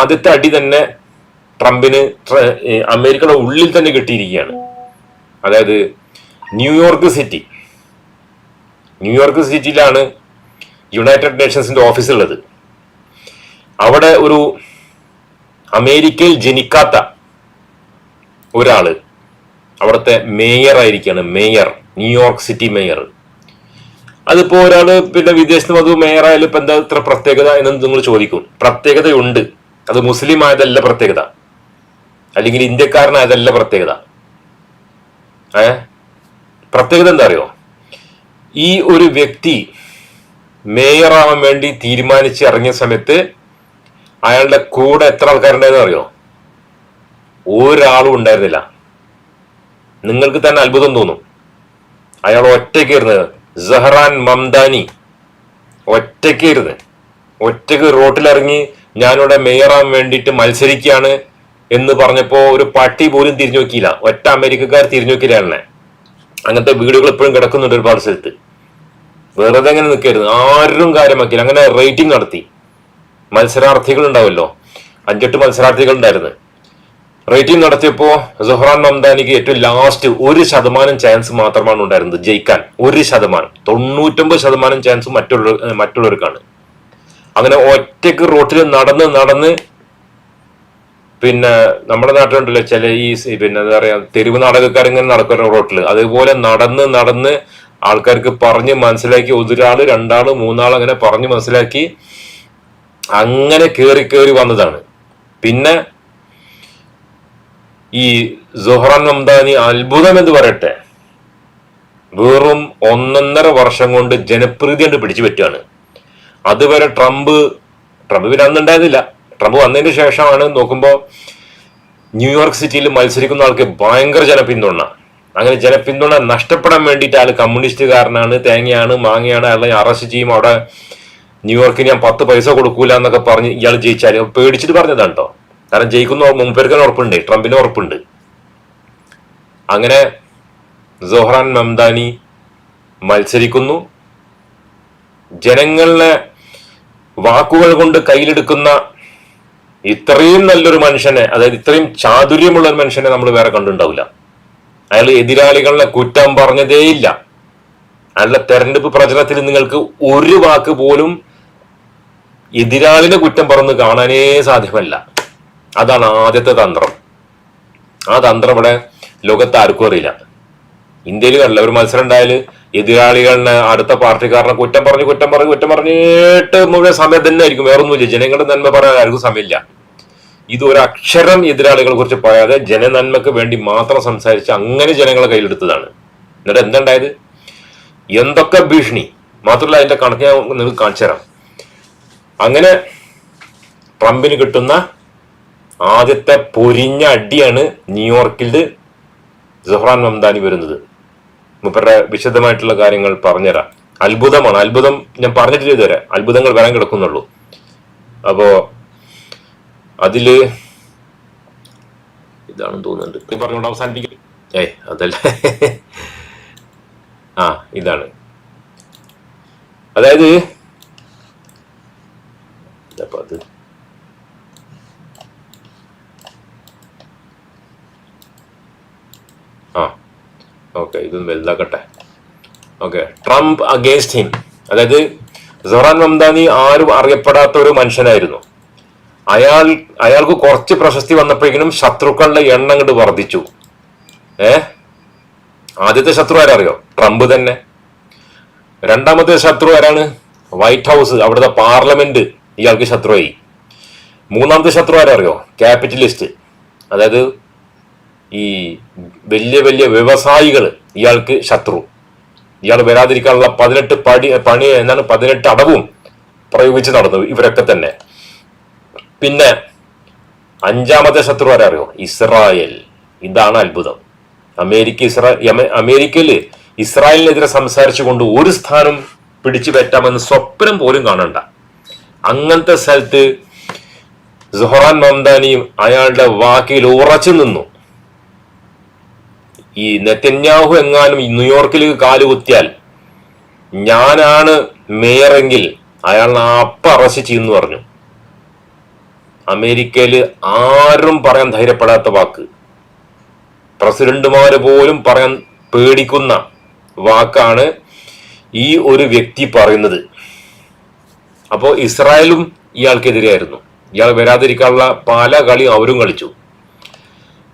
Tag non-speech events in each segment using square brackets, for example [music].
ആദ്യത്തെ അടി തന്നെ ട്രംപിന് അമേരിക്കയുടെ ഉള്ളിൽ തന്നെ കിട്ടിയിരിക്കുകയാണ്. അതായത് New York city. New York സിറ്റിയിലാണ് United നേഷൻസിന്റെ ഓഫീസ് ഉള്ളത് അവിടെ ഒരു അമേരിക്കയിൽ ജനിക്കാത്ത ഒരാൾ അവിടുത്തെ മേയർ ആയിരിക്കുകയാണ് മേയർ ന്യൂയോർക്ക് സിറ്റി മേയർ. അതിപ്പോ ഒരാൾ പിന്നെ വിദേശത്ത് മേയർ ആയാലും ഇപ്പൊ എന്താ ഇത്ര പ്രത്യേകത എന്ന് നിങ്ങൾ ചോദിക്കും. പ്രത്യേകതയുണ്ട്. അത് മുസ്ലിം ആയതല്ല പ്രത്യേകത. അല്ലെങ്കിൽ ഇന്ത്യക്കാരനായതല്ല പ്രത്യേകത. ഏ? പ്രത്യേകത എന്താ അറിയോ? ഈ ഒരു വ്യക്തി മേയറാവാൻ വേണ്ടി തീരുമാനിച്ച് ഇറങ്ങിയ സമയത്ത് അയാളുടെ കൂടെ എത്ര ആൾക്കാരുണ്ടായെന്ന് അറിയോ? ഒരാളും ഉണ്ടായിരുന്നില്ല. നിങ്ങൾക്ക് തന്നെ അത്ഭുതം തോന്നും. അയാൾ ഒറ്റയ്ക്ക് ഇരുന്നത് സഹറാൻ മംദാനി ഒറ്റയ്ക്ക് ഇരുന്ന് ഒറ്റയ്ക്ക് റോട്ടിലിറങ്ങി ഞാനിവിടെ മേയറാൻ വേണ്ടിയിട്ട് മത്സരിക്കുകയാണ് എന്ന് പറഞ്ഞപ്പോൾ ഒരു പട്ടി പോലും തിരിഞ്ഞു നോക്കിയില്ല. ഒറ്റ അമേരിക്കക്കാർ തിരിഞ്ഞു നോക്കിയില്ല അങ്ങനത്തെ വീടുകൾ ഇപ്പോഴും കിടക്കുന്നുണ്ട് ഒരുപാട് സ്ഥലത്ത്. വെറുതെ അങ്ങനെ നിൽക്കരുത്. ആരും കാര്യമാക്കിയില്ല. അങ്ങനെ റേറ്റിംഗ് നടത്തി. മത്സരാർത്ഥികൾ ഉണ്ടാവുമല്ലോ. അഞ്ചെട്ട് മത്സരാർത്ഥികൾ ഉണ്ടായിരുന്നു. റേറ്റിംഗ് നടത്തിയപ്പോ സുഹ്റാൻ മംദാനിക്ക് ഏറ്റവും ലാസ്റ്റ് ഒരു ശതമാനം ചാൻസ് മാത്രമാണ് ഉണ്ടായിരുന്നത് ജയിക്കാൻ. ഒരു ശതമാനം. തൊണ്ണൂറ്റൊമ്പത് ശതമാനം ചാൻസ് മറ്റുള്ള മറ്റുള്ളവർക്കാണ്. അങ്ങനെ ഒറ്റയ്ക്ക് റോട്ടിൽ നടന്ന് നടന്ന് പിന്നെ നമ്മുടെ നാട്ടിലുണ്ടല്ലോ ചില ഈ പിന്നെ എന്താ പറയാ തെരുവ് നാടകക്കാർ ഇങ്ങനെ നടക്കുന്ന റോട്ടിൽ അതുപോലെ നടന്ന് നടന്ന് ആൾക്കാർക്ക് പറഞ്ഞ് മനസ്സിലാക്കി ഒരാൾ രണ്ടാൾ മൂന്നാൾ അങ്ങനെ പറഞ്ഞ് മനസ്സിലാക്കി അങ്ങനെ കേറി കേറി വന്നതാണ്. പിന്നെ ഈ സുഹ്റാൻ മംദാനി അത്ഭുതം എന്ന് പറയട്ടെ. വെറും ഒന്നൊന്നര വർഷം കൊണ്ട് ജനപ്രീതി കണ്ട് പിടിച്ചു പറ്റുകയാണ് അതുവരെ ട്രംപ് ട്രംപ് പിന്നെ അന്ന് ഉണ്ടായിരുന്നില്ല ട്രംപ് വന്നതിന് ശേഷമാണ് നോക്കുമ്പോൾ ന്യൂയോർക്ക് സിറ്റിയിൽ മത്സരിക്കുന്ന ആൾക്ക് ഭയങ്കര ജനപിന്തുണ. അങ്ങനെ ജനപിന്തുണ നഷ്ടപ്പെടാൻ വേണ്ടിയിട്ട് ആൾ കമ്മ്യൂണിസ്റ്റുകാരനാണ് തേങ്ങയാണ് മാങ്ങയാണ് അയാളെ അറസ്റ്റ് ചെയ്യും അവിടെ ന്യൂയോർക്കിന് ഞാൻ പത്ത് പൈസ കൊടുക്കൂല എന്നൊക്കെ പറഞ്ഞ് ഇയാൾ ജയിച്ചാൽ പേടിച്ചിട്ട് പറഞ്ഞതാണ് കേട്ടോ. കാരണം ജയിക്കുന്ന മുമ്പേർക്കാൻ ഉറപ്പുണ്ട് ട്രംപിന് ഉറപ്പുണ്ട്. അങ്ങനെ ജോഹ്റാൻ മംദാനി മത്സരിക്കുന്നു. ജനങ്ങളെ വാക്കുകൾ കൊണ്ട് കയ്യിലെടുക്കുന്ന ഇത്രയും നല്ലൊരു മനുഷ്യനെ അതായത് ഇത്രയും ചാതുര്യമുള്ള ഒരു മനുഷ്യനെ നമ്മൾ വേറെ കണ്ടുണ്ടാവില്ല അയാൾ എതിരാളികളെ കുറ്റം പറഞ്ഞതേയില്ല. അയാളുടെ തെരഞ്ഞെടുപ്പ് പ്രചരണത്തിൽ നിങ്ങൾക്ക് ഒരു വാക്ക് പോലും എതിരാളിനെ കുറ്റം പറഞ്ഞ് കാണാനേ സാധ്യമല്ല. അതാണ് ആദ്യത്തെ തന്ത്രം. ആ തന്ത്രം ഇവിടെ ലോകത്ത് ആർക്കും അറിയില്ല. ഇന്ത്യയിൽ കണ്ടില്ല ഒരു മത്സരം ഉണ്ടായാൽ എതിരാളികളിനെ അടുത്ത പാർട്ടിക്കാരനെ കുറ്റം പറഞ്ഞു കുറ്റം പറഞ്ഞു കുറ്റം പറഞ്ഞിട്ട് മുഴുവൻ സമയം തന്നെ ആയിരിക്കും. വേറെ ഒന്നുമില്ല ജനങ്ങളുടെ നന്മ പറയാൻ ആർക്കും സമയമില്ല. ഇത് ഒരു അക്ഷരം എതിരാളികളെ കുറിച്ച് പറയാതെ ജനനന്മക്ക് വേണ്ടി മാത്രം സംസാരിച്ച് അങ്ങനെ ജനങ്ങളെ കയ്യിലെടുത്തതാണ്. എന്നിട്ട് എന്തുണ്ടായത്? എന്തൊക്കെ ഭീഷണി? മാത്രമല്ല അതിന്റെ കണക്ക് ഞാൻ നിങ്ങൾക്ക് കാണിച്ചു തരാം. അങ്ങനെ ട്രംപിന് കിട്ടുന്ന ആദ്യത്തെ പൊരിഞ്ഞ അടിയാണ് ന്യൂയോർക്കിൽ സുഹ്റാൻ മംദാനി വരുന്നത്. മുപ്പരുടെ വിശദമായിട്ടുള്ള കാര്യങ്ങൾ പറഞ്ഞുതരാം. അത്ഭുതമാണ്. അത്ഭുതം ഞാൻ പറഞ്ഞിട്ടില്ല ഇതുവരെ. അത്ഭുതങ്ങൾ വരാൻ കിടക്കുന്നുള്ളൂ. അപ്പോ അതിൽ ഇതാണെന്ന് തോന്നുന്നുണ്ട്. നീ പറഞ്ഞോണ്ട് അവസാനിപ്പിക്കും. ഏയ് അതല്ല. ആ ഇതാണ്. അതായത് അപ്പൊ അത് ആ ഓക്കെ ഇതൊന്ന് വലുതാക്കട്ടെ. ഓക്കെ ട്രംപ് അഗേൻസ്റ്റ് ഹിം അതായത് സൊറാൻ മംദാനി ആരും അറിയപ്പെടാത്ത ഒരു മനുഷ്യനായിരുന്നു. അയാൾ അയാൾക്ക് കുറച്ച് പ്രശസ്തി വന്നപ്പോഴേക്കും ശത്രുക്കളുടെ എണ്ണം അങ്ങോട്ട് വർദ്ധിച്ചു. ഏ? ആദ്യത്തെ ശത്രു ആരറിയോ? ട്രംപ് തന്നെ. രണ്ടാമത്തെ ശത്രു ആരാണ്? വൈറ്റ് ഹൗസ് അവിടുത്തെ പാർലമെന്റ് ഇയാൾക്ക് ശത്രുവായി. മൂന്നാമത്തെ ശത്രു ആരറിയോ? ക്യാപിറ്റലിസ്റ്റ്. അതായത് ഈ വലിയ വലിയ വ്യവസായികൾ ഇയാൾക്ക് ശത്രു. ഇയാൾ വരാതിരിക്കാനുള്ള പതിനെട്ട് പടി പണി എന്നാണ് പതിനെട്ട് അടവും പ്രയോഗിച്ച് നടന്നു ഇവരൊക്കെ തന്നെ. പിന്നെ അഞ്ചാമത്തെ ശത്രു ആരറിയോ? ഇസ്രായേൽ. ഇതാണ് അത്ഭുതം. അമേരിക്ക ഇസ്രായേൽ അമേരിക്കയിൽ ഇസ്രായേലിനെതിരെ സംസാരിച്ചുകൊണ്ട് ഒരു സ്ഥാനം പിടിച്ചു പറ്റാമെന്ന് സ്വപ്നം പോലും കാണണ്ട. അങ്ങനത്തെ സ്ഥലത്ത് സുഹറാൻ മംദാനിയും അയാളുടെ വാക്കിൽ ഉറച്ചു നിന്നു. ഈ നെത്തന്യാഹു എങ്ങാനും ന്യൂയോർക്കിൽ കാലുകുത്തിയാൽ ഞാനാണ് മേയറെങ്കിൽ അയാൾ അപ്പ അറസ്റ്റ് ചെയ്യുന്നു പറഞ്ഞു. അമേരിക്കയിൽ ആരും പറയാൻ ധൈര്യപ്പെടാത്ത വാക്ക്. പ്രസിഡന്റുമാര് പോലും പറയാൻ പേടിക്കുന്ന വാക്കാണ് ഈ ഒരു വ്യക്തി പറയുന്നത്. അപ്പോൾ ഇസ്രായേലും ഇയാൾക്കെതിരെയായിരുന്നു. ഇയാൾ വരാതിരിക്കാനുള്ള പല കളിയും അവരും കളിച്ചു.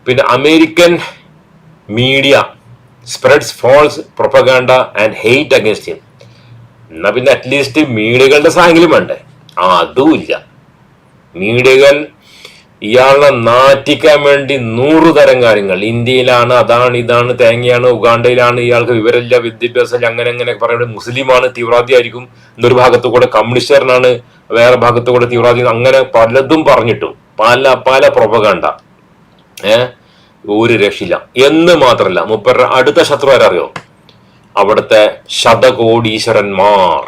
പിന്നെ American media spreads false propaganda and hate against him എന്നാ പിന്നെ അറ്റ്ലീസ്റ്റ് മീഡിയകളുടെ സാഹചര്യം വേണ്ടേ? ആ അതുമില്ല. മീഡിയകൾ ഇയാളെ നാറ്റിക്കാൻ വേണ്ടി നൂറു തരം കാര്യങ്ങൾ. ഇന്ത്യയിലാണ് അതാണ് ഇതാണ് തേങ്ങയാണ് ഉഗാണ്ടയിലാണ് ഇയാൾക്ക് വിവരമില്ല വിദ്യാഭ്യാസം അങ്ങനെ അങ്ങനെ പറയുന്നത്. മുസ്ലിമാണ് തീവ്രവാദി ആയിരിക്കും എന്നൊരു ഭാഗത്തു കൂടെ കമ്മ്യൂണിസ്റ്റുകാരനാണ് വേറെ ഭാഗത്തു കൂടെ തീവ്രവാദി അങ്ങനെ പലതും പറഞ്ഞിട്ടും. പല പല പ്രൊപകണ്ട ഏ ഒരു രക്ഷയില്ല. എന്ന് മാത്രല്ല മുപ്പരുടെ അടുത്ത ശത്രു ആരറിയോ? അവിടുത്തെ ശതകോടീശ്വരന്മാർ.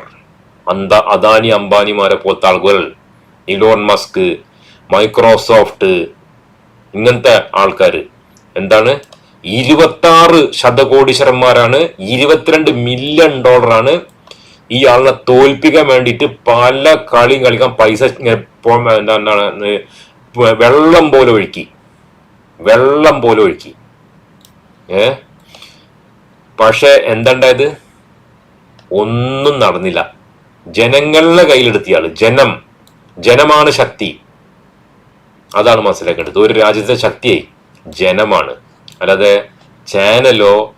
അന്ത അദാനി അംബാനിമാരെ പോലത്തെ ആളുകൾ. ഇലോൺ മസ്ക് മൈക്രോസോഫ്റ്റ് ഇങ്ങനത്തെ ആൾക്കാർ എന്താണ്? ഇരുപത്തി ആറ് ശതകോടീശ്വരന്മാരാണ് ഇരുപത്തിരണ്ട് മില്യൺ ഡോളറാണ് ഈ ആളിനെ തോൽപ്പിക്കാൻ വേണ്ടിയിട്ട് പല കളിയും കളിക്കാൻ പൈസ എന്താണ് വെള്ളം പോലെ ഒഴുക്കി. വെള്ളം പോലും ഒഴിച്ച്. ഏ? പക്ഷെ എന്തുണ്ടായത്? ഒന്നും നടന്നില്ല. ജനങ്ങളുടെ കയ്യിലെടുത്തിയാൾ ജനം. ജനമാണ് ശക്തി. അതാണ് മനസ്സിലാക്കേണ്ടത്. ഒരു രാജ്യത്തെ ശക്തിയെ ജനമാണ്. അല്ലാതെ ചാനലോ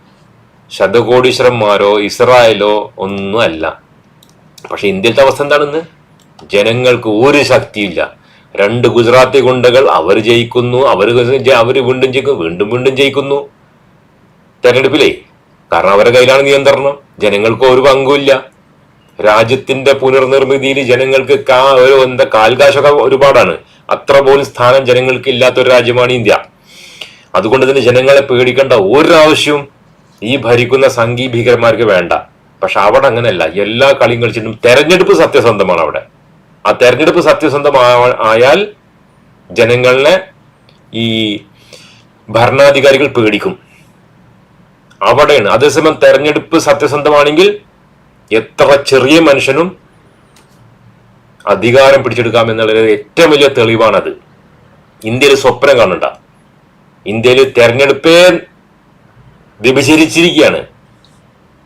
ശതകോടീശ്വരന്മാരോ ഇസ്രായേലോ ഒന്നും അല്ല. പക്ഷെ ഇന്ത്യയിലത്തെ അവസ്ഥ എന്താണെന്ന്? ജനങ്ങൾക്ക് ഒരു ശക്തിയില്ല. രണ്ട് ഗുജറാത്തി ഗുണ്ടകൾ അവർ ജയിക്കുന്നു അവർ അവർ വീണ്ടും ജയിക്കും വീണ്ടും വീണ്ടും ജയിക്കുന്നു. തെരഞ്ഞെടുപ്പിലേ കാരണം അവരുടെ കയ്യിലാണ് നിയന്ത്രണം. ജനങ്ങൾക്ക് ഒരു പങ്കുമില്ല. രാജ്യത്തിന്റെ പുനർനിർമ്മിതിയിൽ ജനങ്ങൾക്ക് കാ ഒരു എന്താ കാൽകാശൊക്കെ ഒരുപാടാണ്. അത്ര പോലും സ്ഥാനം ജനങ്ങൾക്ക് ഇല്ലാത്ത ഒരു രാജ്യമാണ് ഇന്ത്യ. അതുകൊണ്ട് തന്നെ ജനങ്ങളെ പേടിക്കേണ്ട ഒരു ആവശ്യവും ഈ ഭരിക്കുന്ന സംഘീ ഭീകരന്മാർക്ക് വേണ്ട. പക്ഷെ അവിടെ അങ്ങനെയല്ല. എല്ലാ കളിയും കളിച്ചിട്ടും തെരഞ്ഞെടുപ്പ് സത്യസന്ധമാണ് അവിടെ. ആ തെരഞ്ഞെടുപ്പ് സത്യസന്ധമായാൽ ജനങ്ങളെ ഈ ഭരണാധികാരികൾ പേടിക്കും. അവിടെയാണ്. അതേസമയം തെരഞ്ഞെടുപ്പ് സത്യസന്ധമാണെങ്കിൽ എത്ര ചെറിയ മനുഷ്യനും അധികാരം പിടിച്ചെടുക്കാം എന്നുള്ളത് ഏറ്റവും വലിയ തെളിവാണത്. ഇന്ത്യയിൽ സ്വപ്നം കാണണ്ട. ഇന്ത്യയിൽ തെരഞ്ഞെടുപ്പേ വ്യഭിചരിച്ചിരിക്കുകയാണ്.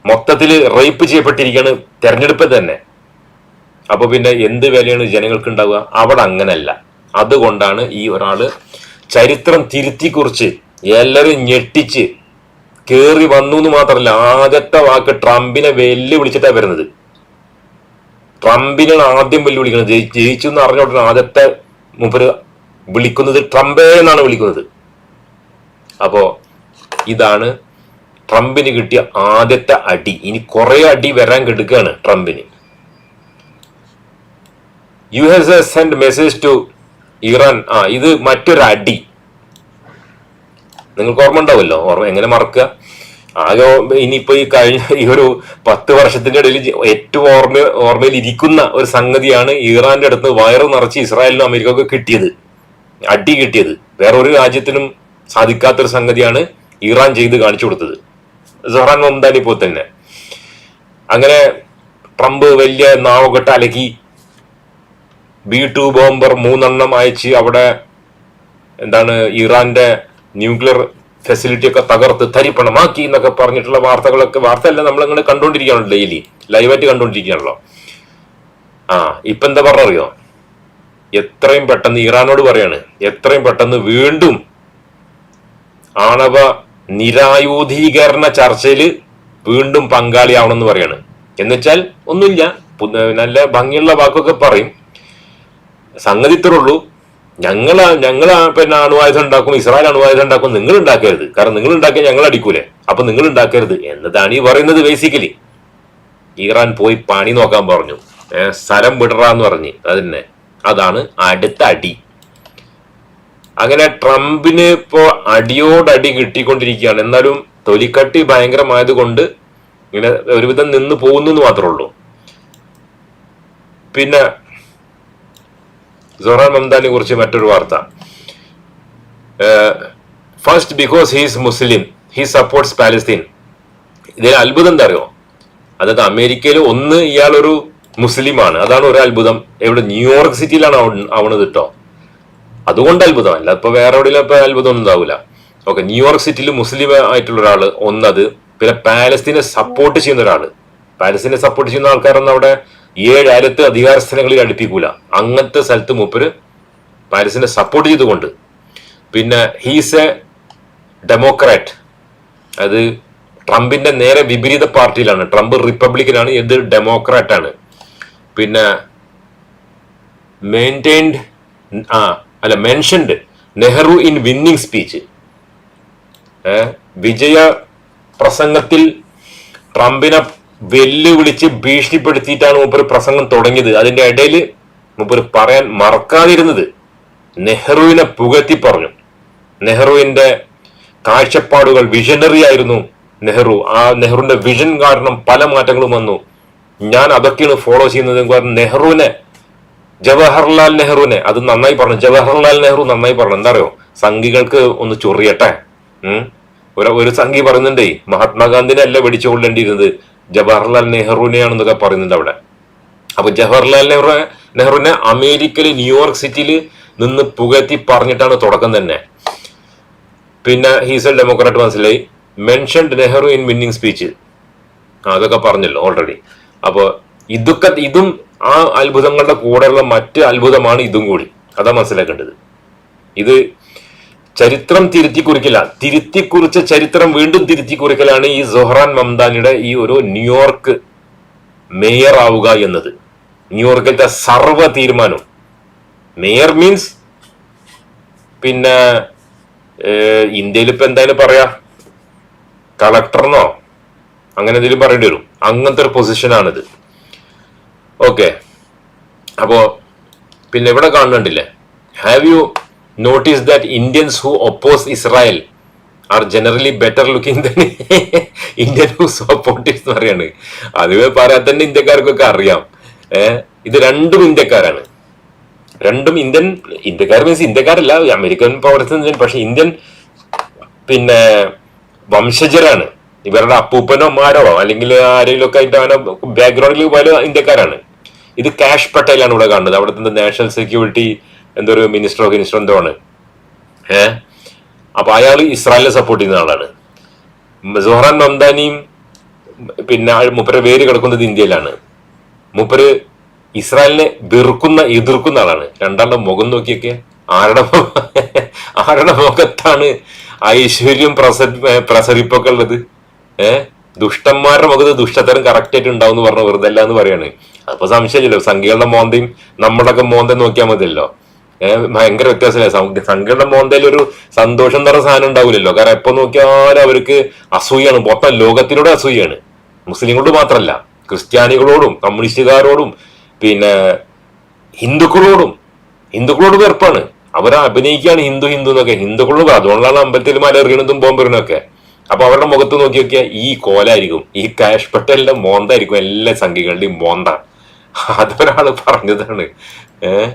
മൊത്തത്തിൽ റേപ്പ് ചെയ്യപ്പെട്ടിരിക്കുകയാണ് തെരഞ്ഞെടുപ്പ് തന്നെ. അപ്പൊ പിന്നെ എന്ത് വിലയാണ് ജനങ്ങൾക്ക് ഉണ്ടാവുക അവിടെ അങ്ങനല്ല. അതുകൊണ്ടാണ് ഈ ഒരാൾ ചരിത്രം തിരുത്തി കുറിച്ച് എല്ലാവരും ഞെട്ടിച്ച് കേറി വന്നു എന്ന് മാത്രമല്ല ആദ്യത്തെ വാക്ക് ട്രംപിനെ വെല്ലുവിളിച്ചിട്ടാ വരുന്നത്. ട്രംപിനാണ് ആദ്യം വെല്ലുവിളിക്കുന്നത്. ജയി- ജയിച്ചു എന്ന് അറിഞ്ഞ ഉടനെ ആദ്യത്തെ മുമ്പര് വിളിക്കുന്നത് ട്രംപേ എന്നാണ് വിളിക്കുന്നത്. അപ്പോ ഇതാണ് ട്രംപിന് കിട്ടിയ ആദ്യത്തെ അടി. ഇനി കുറെ അടി വരാൻ കിടക്കുകയാണ് ട്രംപിന്. You has send message to Iran. ആ ഇത് മറ്റൊരു അടി. നിങ്ങൾക്ക് ഓർമ്മ ഉണ്ടാവുമല്ലോ? ഓർമ്മ എങ്ങനെ മറക്കുക? ആകെ ഇനിയിപ്പോ ഈ കഴിഞ്ഞ [laughs] ഈ ഒരു പത്ത് വർഷത്തിന്റെ ഇടയിൽ ഏറ്റവും ഓർമ്മ ഓർമ്മയിൽ ഇരിക്കുന്ന ഒരു സംഗതിയാണ് ഇറാന്റെ അടുത്ത് വയറ് നിറച്ച് ഇസ്രായേലിനും അമേരിക്കക്കും കിട്ടിയത്. അടി കിട്ടിയത്. വേറൊരു രാജ്യത്തിനും സാധിക്കാത്തൊരു സംഗതിയാണ് ഇറാൻ ചെയ്ത് കാണിച്ചു കൊടുത്തത്. സൊഹറാൻ മംദാനി പോലെ തന്നെ. അങ്ങനെ ട്രംപ് വലിയ നാവകെട്ട് അലക്കി ബി ടു ബോംബർ മൂന്നെണ്ണം അയച്ച് അവിടെ എന്താണ് ഇറാന്റെ ന്യൂക്ലിയർ ഫെസിലിറ്റി ഒക്കെ തകർത്ത് തരിപ്പണമാക്കി എന്നൊക്കെ പറഞ്ഞിട്ടുള്ള വാർത്തകളൊക്കെ വാർത്തയല്ല നമ്മൾ അങ്ങനെ കണ്ടുകൊണ്ടിരിക്കുകയാണല്ലോ ഡെയിലി. ലൈവായിട്ട് കണ്ടുകൊണ്ടിരിക്കുകയാണല്ലോ. ആ ഇപ്പൊ എന്താ പറഞ്ഞറിയോ? എത്രയും പെട്ടെന്ന് ഇറാനോട് പറയാണ് എത്രയും പെട്ടെന്ന് വീണ്ടും ആണവ നിരായുധീകരണ ചർച്ചയിൽ വീണ്ടും പങ്കാളിയാവണമെന്ന് പറയാണ്. എന്നുവെച്ചാൽ ഒന്നുമില്ല. നല്ല ഭംഗിയുള്ള വാക്കൊക്കെ പറയും. സംഗതി ഇത്രയുള്ളൂ ഞങ്ങൾ ഞങ്ങൾ പിന്നെ അണുവായുധം ഉണ്ടാക്കും ഇസ്രായേൽ അണുവായുധം ഉണ്ടാക്കും നിങ്ങൾ ഉണ്ടാക്കരുത്. കാരണം നിങ്ങൾ ഉണ്ടാക്കിയാൽ ഞങ്ങൾ അടിക്കൂലേ. അപ്പൊ നിങ്ങൾ ഉണ്ടാക്കരുത്. എന്നതാണ് ഈ പറയുന്നത് ബേസിക്കലി ഇറാൻ പോയി പണി നോക്കാൻ പറഞ്ഞു. സ്ഥലം വിടറാന്ന് പറഞ്ഞ്. അതിനെ അതാണ് അടുത്ത അടി. അങ്ങനെ ട്രംപിന് ഇപ്പോ അടിയോടടി കിട്ടിക്കൊണ്ടിരിക്കുകയാണ്. എന്നാലും തൊലിക്കട്ടി ഭയങ്കരമായത് കൊണ്ട് ഇങ്ങനെ ഒരുവിധം നിന്ന് പോകുന്നു എന്ന് മാത്രമേ ഉള്ളൂ. പിന്നെ സൊറാൻ മംദാനെ കുറിച്ച് മറ്റൊരു വാർത്ത. First because he's Muslim he supports Palestine ഇതിൽ അത്ഭുതം എന്താ അറിയോ? അതായത് അമേരിക്കയിൽ ഒന്ന് ഇയാളൊരു മുസ്ലിമാണ് അതാണ് ഒരു അത്ഭുതം. എവിടെ? ന്യൂയോർക്ക് സിറ്റിയിലാണ് ആവണത് കേട്ടോ അതുകൊണ്ട് അത്ഭുതം. അല്ല ഇപ്പൊ വേറെ എവിടെയും ഇപ്പൊ അത്ഭുതം ഒന്നും ഉണ്ടാവില്ല ഓക്കെ ന്യൂയോർക്ക് സിറ്റിയിൽ മുസ്ലിം ആയിട്ടുള്ള ഒരാൾ ഒന്നത്. പിന്നെ പാലസ്തീനെ സപ്പോർട്ട് ചെയ്യുന്ന ഒരാൾ. പാലസ്തീനെ സപ്പോർട്ട് ചെയ്യുന്ന ആൾക്കാരൊന്നും അവിടെ ഏഴ് അയലത്ത് അധികാര സ്ഥലങ്ങളിൽ അടുപ്പിക്കൂല. അങ്ങനത്തെ സ്ഥലത്ത് മൂപ്പര് പാരീസിനെ സപ്പോർട്ട് ചെയ്തുകൊണ്ട്. പിന്നെ ഹീസ് എ ഡെമോക്രാറ്റ് അത് ട്രംപിന്റെ നേരെ വിപരീത പാർട്ടിയിലാണ്. ട്രംപ് റിപ്പബ്ലിക്കനാണ് എന്ത് ഡെമോക്രാറ്റ് ആണ്. പിന്നെ മെയിന്റൈൻഡ് ആ അല്ല mentioned Nehru in winning speech വിജയ പ്രസംഗത്തിൽ ട്രംപിനെ വെല്ലുവിളിച്ച് ഭീഷണിപ്പെടുത്തിയിട്ടാണ് മൂപ്പര് പ്രസംഗം തുടങ്ങിയത്. അതിന്റെ ഇടയിൽ മൂപ്പര് പറയാൻ മറക്കാതിരുന്നത് നെഹ്റുവിനെ പുകഴ്ത്തി പറഞ്ഞു. നെഹ്റുവിന്റെ കാഴ്ചപ്പാടുകൾ വിഷനറി ആയിരുന്നു നെഹ്റു. ആ നെഹ്റുവിന്റെ വിഷൻ കാരണം പല മാറ്റങ്ങളും വന്നു. ഞാൻ അതൊക്കെയാണ് ഫോളോ ചെയ്യുന്നത് കാരണം നെഹ്റുവിനെ ജവഹർലാൽ നെഹ്റുവിനെ അത് നന്നായി പറഞ്ഞു. ജവഹർലാൽ നെഹ്റു നന്നായി പറഞ്ഞു. എന്താ അറിയോ? സംഘികൾക്ക് ഒന്ന് ചൊറിയട്ടെ. ഒരു ഒരു സംഘി പറയുന്നുണ്ടേ മഹാത്മാഗാന്ധിനെ അല്ല വെടിച്ചുകൊള്ളേണ്ടിയിരുന്നത് ജവഹർലാൽ നെഹ്റുവിനെയാണെന്നൊക്കെ പറയുന്നുണ്ട് അവിടെ. അപ്പൊ ജവഹർലാൽ നെഹ്റു നെഹ്റുവിനെ അമേരിക്കയിൽ ന്യൂയോർക്ക് സിറ്റിയിൽ നിന്ന് പുകഴ്ത്തി പറഞ്ഞിട്ടാണ് തുടക്കം തന്നെ. പിന്നെ ഹീസൽ ഡെമോക്രാറ്റ് മനസ്സിലായി. Mentioned Nehru in winning speech അതൊക്കെ പറഞ്ഞല്ലോ ഓൾറെഡി അപ്പോൾ ഇതൊക്കെ ഇതും ആ അത്ഭുതങ്ങളുടെ കൂടെയുള്ള മറ്റ് അത്ഭുതമാണ് ഇതും കൂടി. അതാ മനസ്സിലാക്കേണ്ടത്. ഇത് ചരിത്രം തിരുത്തി കുറിക്കില്ല തിരുത്തി കുറിച്ച ചരിത്രം വീണ്ടും തിരുത്തി കുറിക്കലാണ് ഈ സൊഹ്റാൻ മംദാനിയുടെ ഈ ഒരു ന്യൂയോർക്ക് മേയർ ആവുക എന്നത്. ന്യൂയോർക്കിലത്തെ സർവ തീരുമാനവും. മേയർ മീൻസ് പിന്നെ ഇന്ത്യയിൽ ഇപ്പൊ എന്തായാലും പറയാ. കളക്ടർന്നോ അങ്ങനെ എന്തെങ്കിലും പറയേണ്ടി വരും. അങ്ങനത്തെ ഒരു പൊസിഷനാണിത്. ഓക്കെ. അപ്പോ പിന്നെ ഇവിടെ കാണുന്നുണ്ടില്ലേ? Have you notice that Indians who oppose Israel are generally better looking than Indian who supports എന്ന് പറയാണ്. അത് പറയാൻ തന്നെ ഇന്ത്യക്കാർക്കൊക്കെ അറിയാം. ഇത് രണ്ടും ഇന്ത്യക്കാരാണ്. രണ്ടും ഇന്ത്യൻ ഇന്ത്യക്കാർ മീൻസ് ഇന്ത്യക്കാരല്ല അമേരിക്കൻ പൗരത്വം പക്ഷെ ഇന്ത്യൻ പിന്നെ വംശജരാണ്. ഇവരുടെ അപ്പൂപ്പനോ അമ്മാരോ അല്ലെങ്കിൽ ആരെങ്കിലും ഒക്കെ ആയിട്ട് അവനോ ബാക്ക്ഗ്രൗണ്ടിൽ പോലും ഇന്ത്യക്കാരാണ്. ഇത് കാഷ് പട്ടേലാണ് ഇവിടെ കാണുന്നത്. അവിടുത്തെ നാഷണൽ സെക്യൂരിറ്റി എന്തോ മിനിസ്റ്റർ മിനിസ്റ്ററോ മിനിസ്റ്റർ എന്തോ ആണ് ഏ? അപ്പൊ അയാൾ ഇസ്രായേലിനെ സപ്പോർട്ട് ചെയ്യുന്ന ആളാണ്. സൊഹ്റാൻ മംദാനിയും പിന്നെ മുപ്പര വേര് കിടക്കുന്നത് ഇന്ത്യയിലാണ്. മുപ്പര് ഇസ്രായേലിനെ വെറുക്കുന്ന എതിർക്കുന്ന ആളാണ്. രണ്ടാളുടെ മുഖം നോക്കിയൊക്കെ ആരുടെ ആരുടെ മുഖത്താണ് ഐശ്വര്യം പ്രസ പ്രസരിപ്പൊക്കെ ഉള്ളത്? ഏഹ് ദുഷ്ടന്മാരുടെ മുഖത്ത് ദുഷ്ടതരം കറക്റ്റ് ആയിട്ട് ഉണ്ടാവും എന്ന് പറഞ്ഞ വെറുതെ അല്ല എന്ന് പറയാണ്. അപ്പൊ സംശയമില്ലല്ലോ. സംഖ്യകളുടെ മോന്തയും നമ്മളൊക്കെ മോന്തയും നോക്കിയാൽ മതിയല്ലോ. ഭയങ്കര വ്യത്യാസമില്ല സങ്കടം മോന്തയിൽ ഒരു സന്തോഷം എന്ന് പറഞ്ഞ സാധനം ഉണ്ടാവില്ലല്ലോ കാരണം എപ്പോ നോക്കിയാലും അവർക്ക് അസൂയാണ്. മൊത്തം ലോകത്തിലൂടെ അസൂയാണ്. മുസ്ലിങ്ങളോട് മാത്രമല്ല ക്രിസ്ത്യാനികളോടും കമ്മ്യൂണിസ്റ്റുകാരോടും പിന്നെ ഹിന്ദുക്കളോടും. ഹിന്ദുക്കളോട് വെറുപ്പാണ്. അവർ അഭിനയിക്കുകയാണ് ഹിന്ദു ഹിന്ദു എന്നൊക്കെ. ഹിന്ദുക്കളോട് അതുകൊണ്ടാണ് അമ്പലത്തിൽ മല എറിയണതും ബോംബെറിയണൊക്കെ അപ്പൊ അവരുടെ മുഖത്ത് നോക്കി നോക്കിയാൽ ഈ കോലായിരിക്കും. ഈ കാഷ് പട്ടേലിന്റെ മോന്തായിരിക്കും എല്ലാ സംഘികളുടെയും മോന്ത. [laughs] അതൊരാൾ പറഞ്ഞതാണ്. ഏഹ്